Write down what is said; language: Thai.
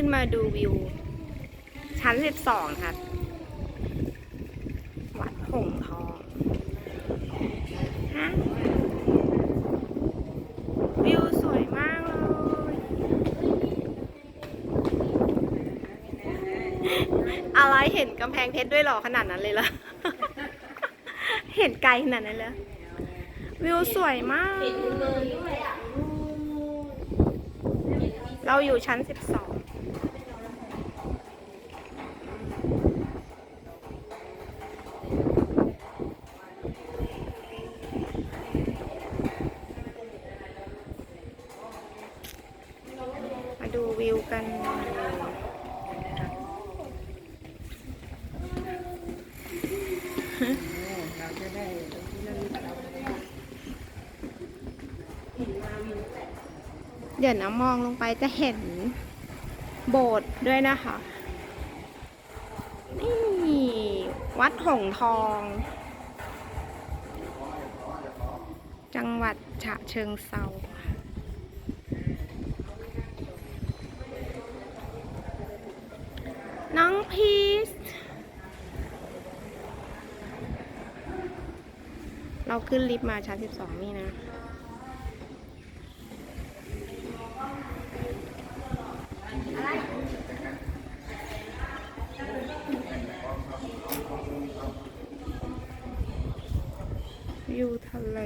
ขึ้นมาดูวิว ชั้นสิบสองค่ะ วัดหงส์ทองฮะวิวสวยมากเลยอะไรเห็นกำแพงเพชรด้วยเหรอขนาดนั้นเลยเหรอ เห็นไกลขนาดนั้นเลยวิวสวยมาก เราอยู่ชั้นสิบสอง ดูวิวกันเดี๋ยวนะมองลงไปจะเห็นโบสถ์ด้วยนะคะ นี่ วัดหงทอง จังหวัดฉะเชิงเซา น้องพีชเราขึ้นลิฟต์มาชั้น12นี่นะ วิวทะเล